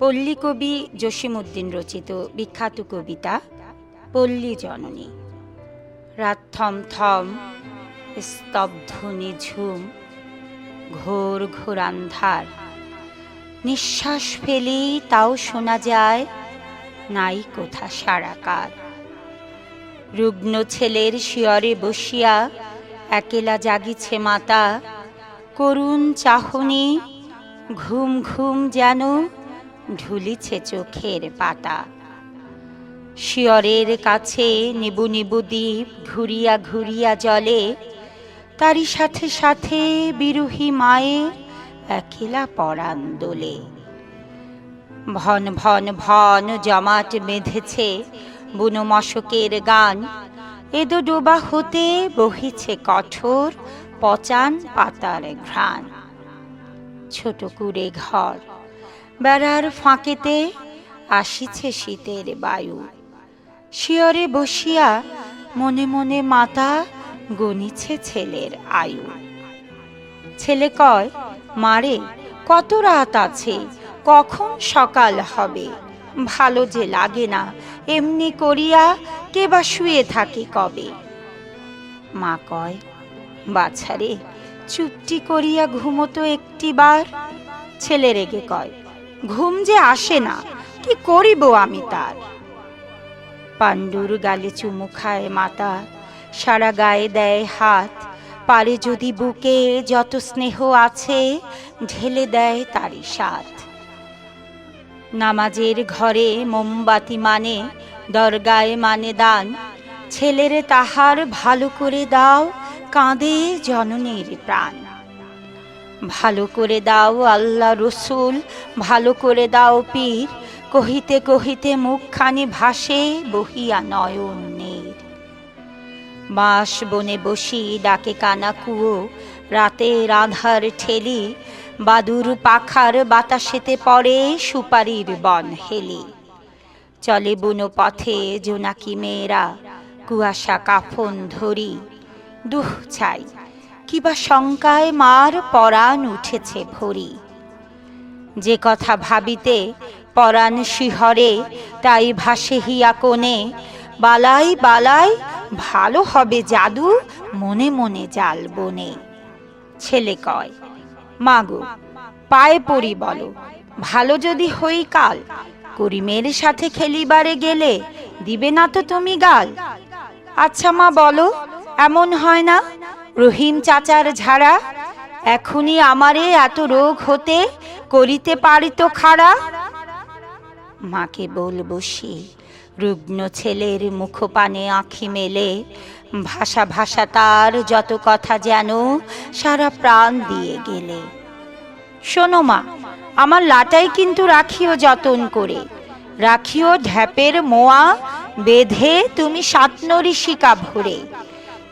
পল্লী কবি জসিমউদ্দিন রচিত বিখ্যাত কবিতা পল্লী জননী। রাত থম থম, স্তব্ধ নিঝুম, ঘোর ঘোর আন্ধার। নিঃশ্বাস ফেলি তাও শোনা যায়, নাই কোথা সারাকার রুগ্ন ছেলের শিয়রে বসিয়া একেলা জাগিছে মাতা, করুণ চাহনি, ঘুম ঘুম যেন ঢুলিছে চোখের পাতা। শিয়রের কাছে নিবু নিবু দ্বীপ ঘুরিয়া ঘুরিয়া জলে, তারই সাথে সাথে বিরুহী মায়ের একেলা পরাণ দোলে। ভন ভন ভন জমাট বেঁধেছে বুনো মশকের গান, এদো ডোবা হতে বহিছে কঠোর পচান পাতার ঘ্রাণ। ছোট কুড়ে ঘর বেড়ার ফাঁকেতে আসিছে শীতের বায়ু। শিয়রে বসিয়া মনে মনে মাতা গনিছে ছেলের আয়ু। ছেলে কয় মারে কত রাত আছে? কখন সকাল হবে? ভালো যে লাগে না, এমনি করিয়া কে বা শুয়ে থাকি কবে? মা কয় বাছারে চুপটি করিয়া ঘুমতো একটিবার ছেলে রেগে কয় ঘুম যে আসে না, কি করিব আমি তার? পাণ্ডুর গালে চুমু খায় মাতা, সারা গায়ে দেয় হাত, পারে যদি বুকে যত স্নেহ আছে, ঢেলে দেয় তারই সাথ নামাজের ঘরে মোমবাতি মানে দরগায় মানে দান, ছেলেরে তাহার ভালো করে দাও, কাঁদে জননীর প্রাণ। ভালো করে দাও আল্লাহ রসুল, ভালো করে দাও পীর। কহিতে কহিতে মুখখানি ভাসে, বহিয়া নয়ন নীর বাঁশ বনে বসি, ডাকে কানা কুয়ো। রাতের আধার ঠেলি, বাদুর পাখার বাতাসেতে পড়ে, সুপারির বন হেলি। চলে বুনো পথে জোনাকি মেয়েরা, কুয়াশা কাফন ধরি, দুহ ছাই। কিবা শঙ্কায় মার পরাণ উঠেছে ভরি। যে কথা ভাবিতে পরাণ শিহরে, তাই ভাসে হিয়া কোণে, বালাই বালাই ভালো হবে জাদু মনে মনে জাল বনে। ছেলে কয়, মাগো, পায়ে পড়ি বলো, ভালো যদি হই কাল, করিমের সাথে খেলিবারে গেলে দিবে না তো তুমি গাল। আচ্ছা মা বলো, এমন হয় না? রহিম চাচার ঝাড়া, এখনই আমারে এত রোগ হতে করিতে পারি তো খাড়া? মাকে বল সে রুগ্ন ছেলের মুখপানে আঁখি মেলে, ভাষা ভাষা তার যত কথা যেন সারা প্রাণ দিয়ে গেলে। শোনো মা, আমার লাটাই কিন্তু রাখিও যতন করে, রাখিও ঢ্যাপের মোয়া, বেঁধে তুমি সাতনরি শিকা ভরে।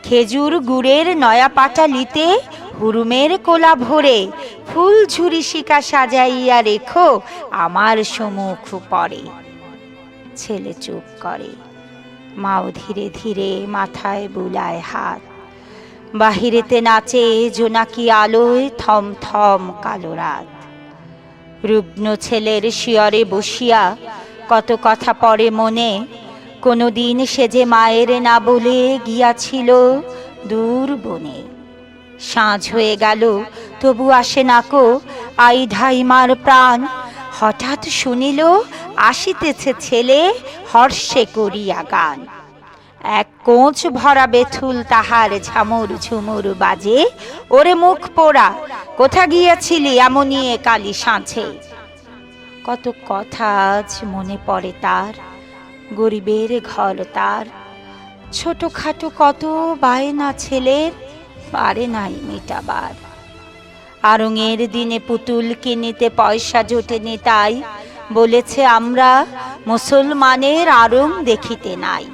খেজুর গুড়ের নয়া পাটা লিতে হুরুমের কোলা ভরে, ফুল ঝুরি শিকা সাজাইয়া রেখো, আমার সম্মুখ পরে। ছেলে চুপ করে, মাও ধীরে ধীরে মাথায় বুলায় হাত। বাহিরেতে নাচে জোনাকি আলোয় থম থম কালো রাত। রুগ্ন ছেলের শিয়রে বসিয়া কত কথা পরে মনে কোনো দিন সে যে মায়ের না বলে গিয়াছিল দূর বনে। সাঁঝ হয়ে গেল, তবু আসে নাকো আই ধাই মার প্রাণ। হঠাৎ শুনিল, আসিতেছে ছেলে হর্ষে করিয়া গান। এক কোঁচ ভরা বেথুল তাহার ঝামুর ঝুমুর বাজে, ওরে মুখ পোড়া, কোথা গিয়াছিলি এমনই কালি সাঁঝে? কত কথা আজ মনে পড়ে তার। গরিবের ঘর তার। ছোটখাটো কত বায়না ছেলের, পারে নাই মেটাবার। আরঙের দিনে পুতুল কিনিতে পয়সা জোটেনি তাই, বলেছে আমরা মুসলমানের আরং দেখিতে নাই।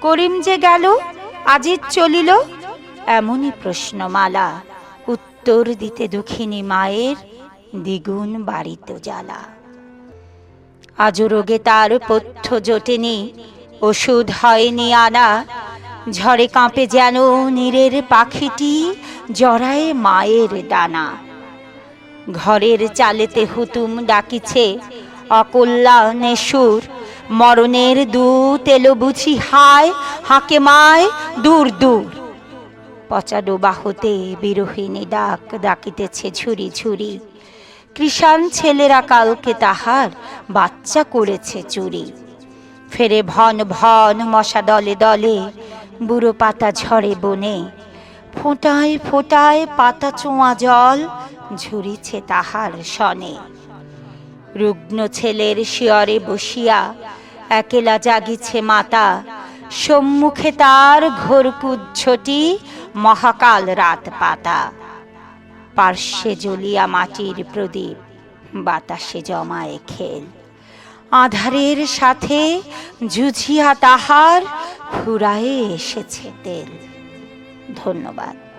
করিম যে গেল, আজিজ চলিল? এমনই প্রশ্নমালা, উত্তর দিতে দুঃখিনী মায়ের দ্বিগুণ বাড়িত জ্বালা। আজও রোগে তার পথ্য জোটেনি। ওষুধ হয়নি আনা। ঝড়ে কাঁপে যেন নীরের পাখিটি, জড়ায় মায়ের ডানা। ঘরের চালেতে হুতুম ডাকিছে অকল্যাণে সুর মরণের দূত এলো বুঝি হায়, হাঁকে মায় দূর দূর। পচা ডোবা হতে বিরোহিণী ডাক ডাকিতেছে ঝুরি ঝুরি। কৃষাণ ছেলেরা কালকে তাহার বাচ্চা করেছে চুরি। ফেরে ভন ভন মশা দলে দলে, বুড়ো পাতা ঝরে বনে। ফোঁটায় ফোঁটায় পাতা চোঁয়া জল ঝুরিছে তাহার সনে রুগ্ন ছেলের শিয়রে বসিয়া একেলা জাগিছে মাতা। সম্মুখে তার ঘোর কুজ্ঝটি মহাকাল রাত পাতা। পার্শ্বে জ্বলিয়া মাটির প্রদীপ, বাতাসে জমায় খেল। আধারের সাথে জুঝিয়া তাহার ফুরায়ে এসেছে তেল। ধন্যবাদ।